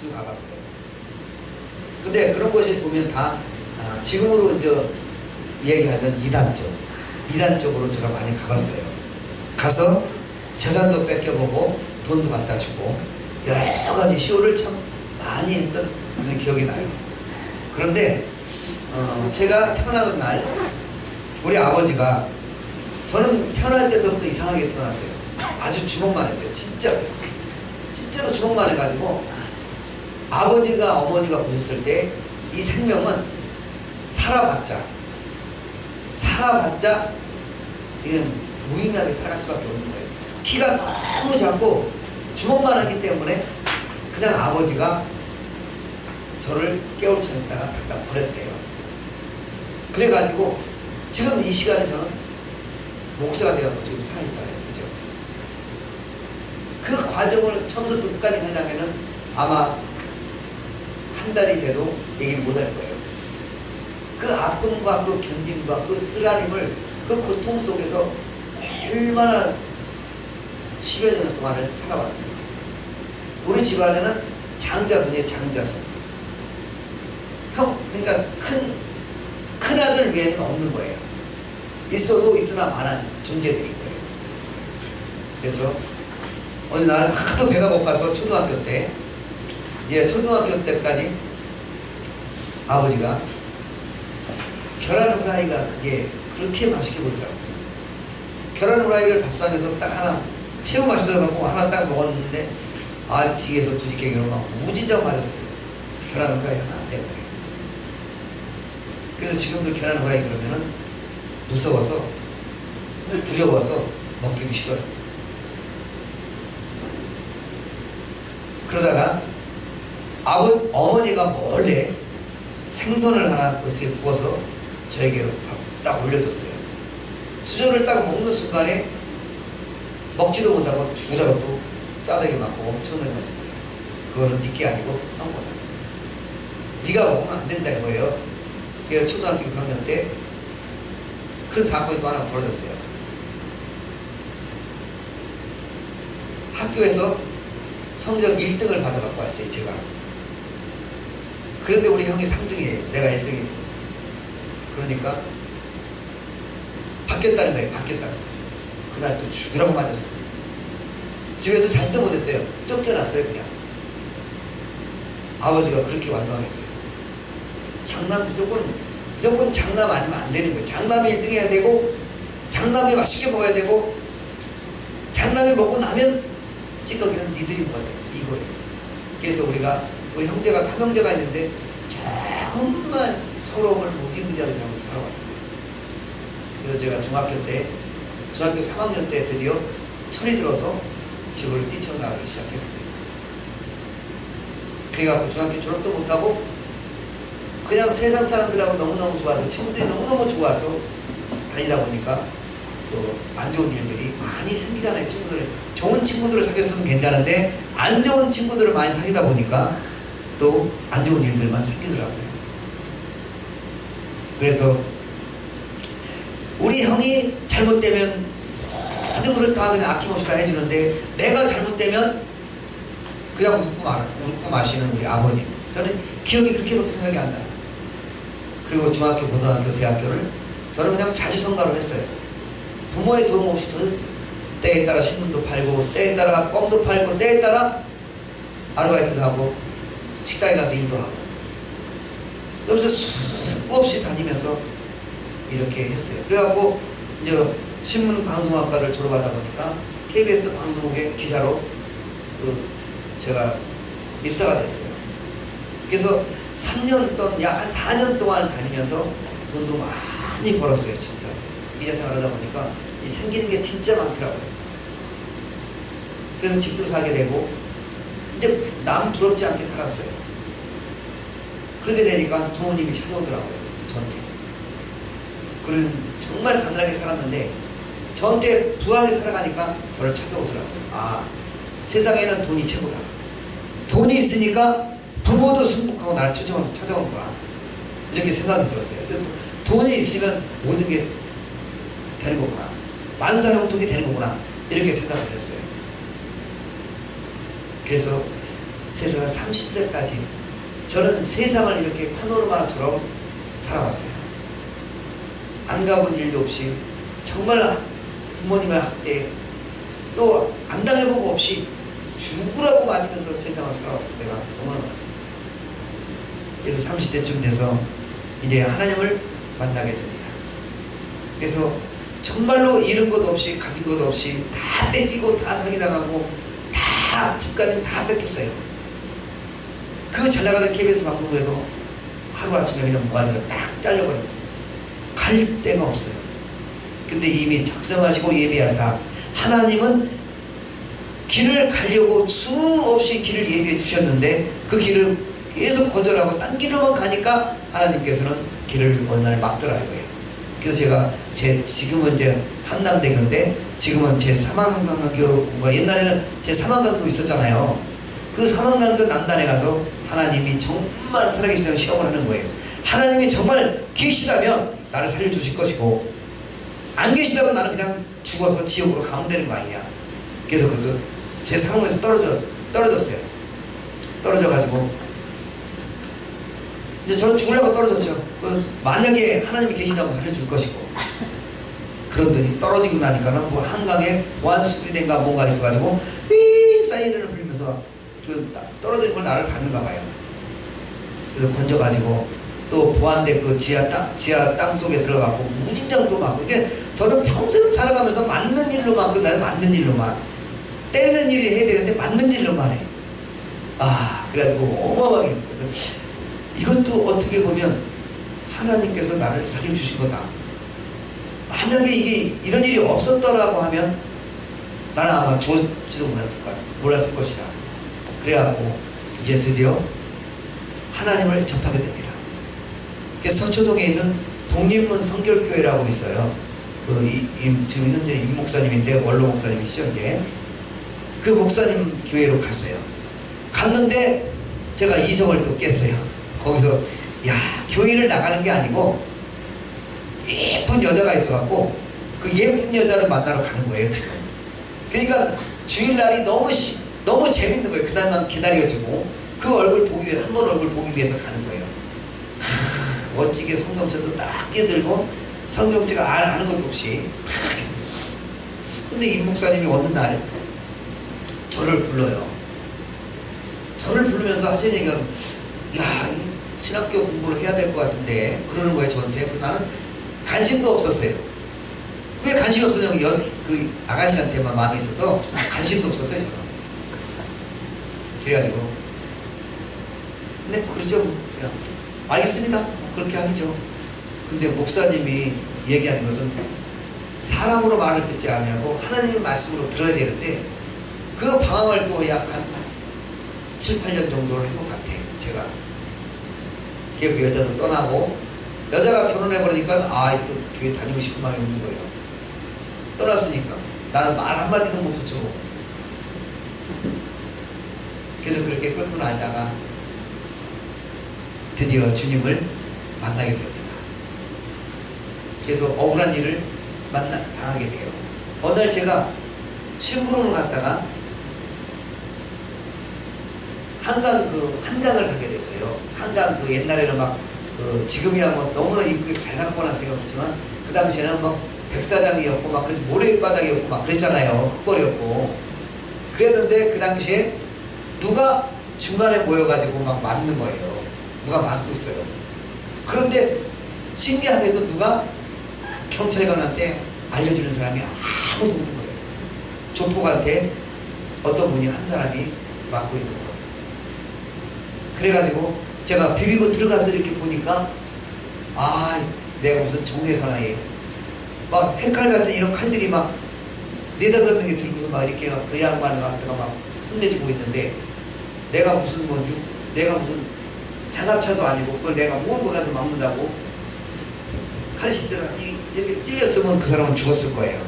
박수 가봤어요. 근데 그런 것이 보면 다 아, 지금으로 이제 얘기하면 이단 쪽, 이단 쪽으로 제가 많이 가봤어요. 가서 재산도 뺏겨보고 돈도 갖다 주고 여러 가지 쇼를 참 많이 했던 그런 기억이 나요. 그런데 어, 제가 태어나던 날 우리 아버지가 저는 태어날 때서부터 이상하게 태어났어요. 아주 주먹만 했어요. 진짜로. 진짜로 주먹만 해가지고 아버지가 어머니가 보셨을 때 이 생명은 살아봤자 살아봤자 이건 무의미하게 살아갈 수밖에 없는 거예요. 키가 너무 작고 주먹만 하기 때문에 그냥 아버지가 저를 깨울 척했다가 갖다 버렸대요. 그래가지고 지금 이 시간에 저는 목사가 되어서 지금 살아있잖아요. 그죠? 그 과정을 처음부터 끝까지 하려면은 아마 한 달이 돼도 얘기를 못 할 거예요. 그 아픔과 그 견딤과 그 쓰라림을 그 고통 속에서 얼마나 10여 년 동안을 살아왔습니다. 우리 집안에는 장자손이에요, 장자손. 형, 그러니까 큰, 큰 아들 외에는 없는 거예요. 있어도 있으나 만한 존재들인 거예요. 그래서 어느 날 하도 배가 고파서 초등학교 때, 예, 초등학교 때까지 아버지가 계란 후라이가 그게 그렇게 맛있게 보이더라고요. 계란 후라이를 밥상에서 딱 하나 채우 맛있어 갖고 하나 딱 먹었는데 아 뒤에서 부지깽이로 막 무진장 맞았어요. 계란 후라이 하나 때문에. 그래서 지금도 계란 후라이 그러면은 무서워서 두려워서 먹기도 싫어요. 그러다가 아버 어머니가 몰래 생선을 하나 어떻게 구워서 저에게 밥딱 올려줬어요. 수저를 딱 먹는 순간에 먹지도 못하고 죽으라고 또 싸대기 맞고 엄청나게 맞았어요. 그거는 니게 아니고 한 거다. 네가 먹으면 안 된다 이거예요. 그래서 초등학교 6학년 때큰 사건이 또 하나 벌어졌어요. 학교에서 성적 1등을 받아갖고 왔어요, 제가. 그런데 우리 형이 3등이에요. 내가 1등이고. 그러니까 바뀌었다는 거예요. 바뀌었다는 거예요. 그날 또 죽으라고 맞았어요. 집에서 자지도 못했어요. 쫓겨났어요, 그냥. 아버지가 그렇게 완강했어요. 장남 무조건, 무조건 장남 아니면 안 되는 거예요. 장남이 1등 해야 되고, 장남이 맛있게 먹어야 되고, 장남이 먹고 나면 찌꺼기는 니들이 먹어야 돼. 이거예요. 그래서 우리가, 우리 형제가 삼형제가 있는데, 정말 서러움을 무지무지하게 하고 살아왔어요. 그래서 제가 중학교 때, 중학교 3학년 때 드디어 철이 들어서 집을 뛰쳐나가기 시작했습니다. 그래갖고 중학교 졸업도 못하고 그냥 세상 사람들하고 너무너무 좋아서 친구들이 너무너무 좋아서 다니다 보니까 또 안 좋은 일들이 많이 생기잖아요 친구들 좋은 친구들을 사귀었으면 괜찮은데 안 좋은 친구들을 많이 사귀다 보니까 또 안 좋은 일들만 생기더라고요 그래서 우리 형이 잘못되면 모든 것을 다 그냥 아낌없이 다 해주는데 내가 잘못되면 그냥 웃고 말 웃고 마시는 우리 아버님. 저는 기억이 그렇게밖에 생각이 안 나요. 그리고 중학교, 고등학교, 대학교를 저는 그냥 자주성가로 했어요. 부모의 도움 없이 저는 때에 따라 신문도 팔고 때에 따라 껌도 팔고 때에 따라 아르바이트도 하고 식당에 가서 일도 하고 여기서 수없이 다니면서 이렇게 했어요. 그래갖고 이제 신문 방송학과를 졸업하다 보니까 KBS 방송국의 기자로 그 제가 입사가 됐어요. 그래서 3년 동안 약 한 4년 동안 다니면서 돈도 많이 벌었어요, 진짜. 기자 생활하다 보니까 이 생기는 게 진짜 많더라고요. 그래서 집도 사게 되고 이제 남 부럽지 않게 살았어요. 그렇게 되니까 부모님이 찾아오더라고요, 저한테. 그런 정말 가난하게 살았는데 저한테 부하게 살아가니까 저를 찾아오더라고요. 아, 세상에는 돈이 최고다. 돈이 있으니까 부모도 순복하고 나를 찾아오는, 찾아오는구나. 이렇게 생각이 들었어요. 돈이 있으면 모든 게 되는 거구나. 만사형통이 되는 거구나. 이렇게 생각을 했어요. 그래서 세상을 30세까지 저는 세상을 이렇게 파노라마처럼 살아왔어요. 안 가본 일도 없이 정말 부모님의 학대 또 안 당해본 거 없이 죽으라고 맞으면서 세상을 살아왔을 때가 너무나 많았습니다. 그래서 30대쯤 돼서 이제 하나님을 만나게 됩니다. 그래서 정말로 잃은 것 없이 가진 것 없이 다 떼기고 다 사기당하고 다 집까지 다 뺏겼어요. 그 잘 나가는 KBS 방송국에도 하루아침에 그냥 무한히가 딱 잘려버리고 갈 데가 없어요. 근데 이미 작성하시고 예비하사 하나님은 길을 가려고 수없이 길을 예비해 주셨는데 그 길을 계속 거절하고 딴 길로만 가니까 하나님께서는 길을 어느 날 막더라고요. 그래서 제가 제 지금은 이제 한남대교인데 지금은 제 사망강교 뭐 옛날에는 제 사망강교 있었잖아요. 그 사망강교 남단에 가서 하나님이 정말 살아계시다는 시험을 하는 거예요. 하나님이 정말 계시다면 나를 살려주실 것이고 안 계시다면 나는 그냥 죽어서 지옥으로 가면 되는 거 아니냐. 그래서 그래서 제 상황에서 떨어져 떨어졌어요. 떨어져가지고 이제 저는 죽으려고 떨어졌죠. 그 만약에 하나님이 계시다면 살려줄 것이고 그런더니 떨어지고 나니까는 뭐 한강에 보안수비대인가 뭔가 있어가지고 삐 사이렌을 불리면서 그 떨어진 걸 나를 받는가 봐요. 그래서 건져가지고 또 보안대 그 지하 땅 지하 땅 속에 들어가고 무진장도 맞고 이게 저는 평생 살아가면서 맞는 일로만 끝나요. 맞는 일로만 때리는 일이 해야 되는데 맞는 일로만 해. 아 그래가지고 어마어마하게 그래서 이것도 어떻게 보면 하나님께서 나를 살려주신 거다. 만약에 이게 이런 일이 없었더라고 하면 나는 아마 죽었지도 몰랐을 것 몰랐을 것이다. 그래갖고 이제 드디어 하나님을 접하게 됩니다. 서초동에 있는 독립문 성결교회라고 있어요. 그 이, 이, 지금 현재 임 목사님인데 원로 목사님이시죠 이제 그 목사님 교회로 갔어요. 갔는데 제가 이성을 또 깼어요. 거기서 야 교회를 나가는 게 아니고 예쁜 여자가 있어갖고 그 예쁜 여자를 만나러 가는 거예요 지금. 그러니까 주일날이 너무 시, 너무 재밌는 거예요. 그날만 기다려지고 그 얼굴 보기 위해 한 번 얼굴 보기 위해서 가는 거예요. 하, 멋지게 성경책도 딱 끼어들고 성경책 알 아는 것도 없이. 근데 임 목사님이 어느 날 저를 불러요. 저를 부르면서 하신 얘기가 야, 이 신학교 공부를 해야 될 것 같은데 그러는 거예요 저한테. 그 나는 관심도 없었어요. 왜 관심이 없었냐면 여, 그 아가씨한테만 마음이 있어서 관심도 없었어요 저는. 그래가지고 근데 그러죠. 야, 알겠습니다. 그렇게 하겠죠. 근데 목사님이 얘기하는 것은 사람으로 말을 듣지 아니하고 하나님의 말씀으로 들어야 되는데 그 방황을 또 약한 7, 8년 정도를 한 것 같아 제가 그그 여자도 떠나고 여자가 결혼해버리니까 아또 교회 다니고 싶은 마음이 없는 거예요. 떠났으니까. 나는 말 한마디도 못 붙여보고 그래서 그렇게 끌고 날다가 드디어 주님을 만나게 됩니다. 그래서 억울한 일을 만나 당하게 돼요. 어느 날 제가 심부름을 갔다가 한강 그 한강을 가게 됐어요. 한강 그 옛날에는 막 그 지금이야 뭐 너무나 이쁘게 잘 나서가 그렇지만 그 당시에는 막 백사장이었고 막 그래도 모래바닥이었고 막 그랬잖아요. 흙벌이었고 그랬는데 그 당시에 누가 중간에 모여가지고 막 맞는 거예요. 누가 맞고 있어요. 그런데 신기하게도 누가 경찰관한테 알려주는 사람이 아무도 없는 거예요. 조폭한테 어떤 분이 한 사람이 맡고 있는 거예요. 그래가지고 제가 비비고 들어가서 이렇게 보니까 아 내가 무슨 정례사나에 막 핵칼 같은 이런 칼들이 막 네다섯 명이 들고서 막 이렇게 막 그 양반을 막 내가 막 혼내주고 있는데 내가 무슨 뭐 육, 내가 무슨 장갑차도 아니고 그걸 내가 몰고 가서 막는다고 칼이 진짜 이렇게 찔렸으면 그 사람은 죽었을 거예요.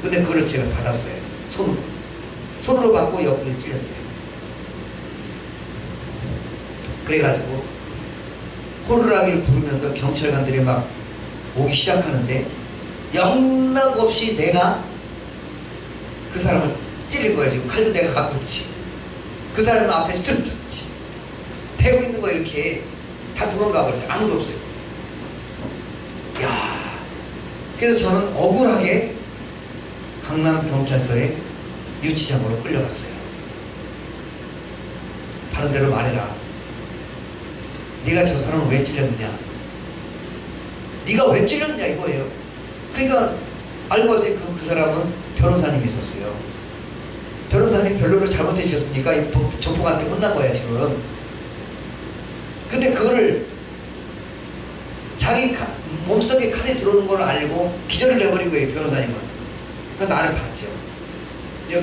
근데 그걸 제가 받았어요. 손으로. 손으로 받고 옆구리를 찔렸어요. 그래가지고 호루라기를 부르면서 경찰관들이 막 오기 시작하는데 영락 없이 내가 그 사람을 찌를 거야 지금 칼도 내가 갖고 있지 그 사람 앞에 쓱 대고 있는 거 이렇게 다 도망가 버렸어요. 아무도 없어요. 야, 그래서 저는 억울하게 강남 경찰서에 유치장으로 끌려갔어요. 바른 대로 말해라. 네가 저 사람을 왜 찔렸느냐? 네가 왜 찔렸느냐 이거예요. 그러니까 알고 봤더니 그, 그 사람은 변호사님이 있었어요. 변호사님이 변론을 잘못해 주셨으니까 조폭한테 혼난 거야 지금. 근데 그거를 자기 가- 몸속에 칼이 들어오는 걸 알고 기절을 해버린 거예요 변호사님은. 그러니까 나를 봤죠.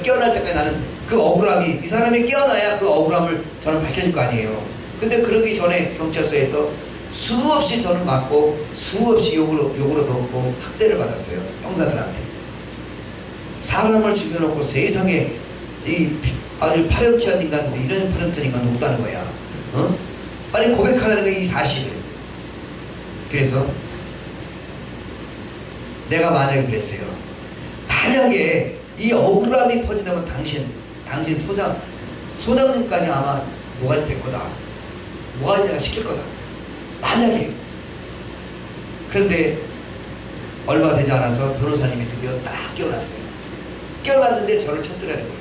깨어날 때까지 나는 그 억울함이 이 사람이 깨어나야 그 억울함을 저는 밝혀질 거 아니에요. 근데 그러기 전에 경찰서에서 수없이 저를 맞고 수없이 욕으로 욕으로 넣고 학대를 받았어요 형사들한테. 사람을 죽여놓고 세상에 이 아주 파렴치한 인간들 이런 파렴치한 인간도 없다는 거야. 어? 빨리 고백하라는 거이 사실을. 그래서 내가 만약에 그랬어요. 만약에 이 억울함이 퍼진다면 당신, 당신 소장, 소장님까지 아마 뭐가 될 거다. 내가 시킬 거다. 만약에. 그런데 얼마 되지 않아서 변호사님이 드디어 딱 깨어났어요. 깨어났는데 저를 쳤더라는 거예요.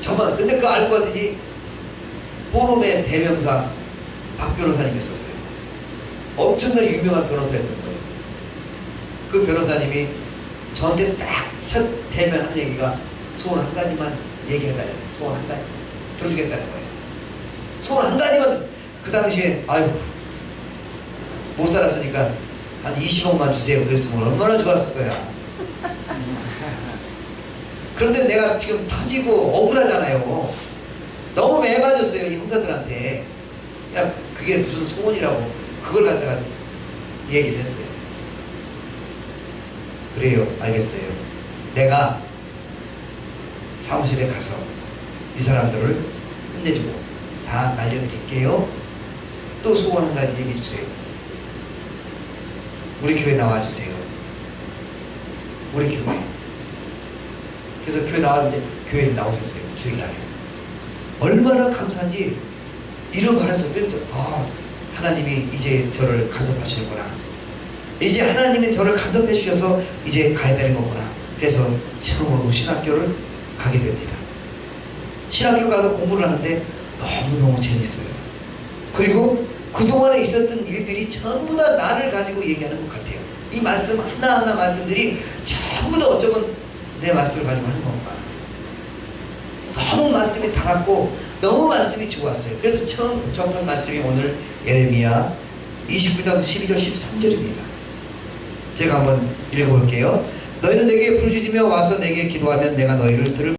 저만, 근데 그 알고 봤더니 포럼의 대명사 박 변호사님이었었어요. 엄청난 유명한 변호사였던 거예요. 그 변호사님이 저한테 딱 첫 대면하는 얘기가 소원 한 가지만 얘기해달라는. 소원 한 가지만 들어주겠다는 거예요. 소원 한 가지만 그 당시에 아유 못 살았으니까 한 20억만 주세요 그랬으면 얼마나 좋았을 거야. 그런데 내가 지금 터지고 억울하잖아요. 너무 매맞았어요 이 형사들한테. 야 그게 무슨 소원이라고 그걸 갖다가 얘기를 했어요. 그래요 알겠어요. 내가 사무실에 가서 이 사람들을 혼내주고 다 날려드릴게요. 또 소원 한 가지 얘기해 주세요. 우리 교회 나와주세요. 우리 교회. 그래서 교회 나왔는데 교회에 나오셨어요. 주일날에. 얼마나 감사한지 말했어요. 그래서 아 하나님이 이제 저를 간섭하시는구나. 이제 하나님이 저를 간섭해 주셔서 이제 가야 되는 거구나. 그래서 처음으로 신학교를 가게 됩니다. 신학교 가서 공부를 하는데 너무너무 재밌어요. 그리고 그동안에 있었던 일들이 전부 다 나를 가지고 얘기하는 것 같아요. 이 말씀 하나하나 말씀들이 전부 다 어쩌면 내 말씀을 가지고 하는 건가. 너무 말씀이 달았고 너무 말씀이 좋았어요. 그래서 처음 접한 말씀이 오늘 예레미야 29장 12절 13절입니다. 제가 한번 읽어볼게요. 너희는 내게 부르짖으며 와서 내게 기도하면 내가 너희를 들을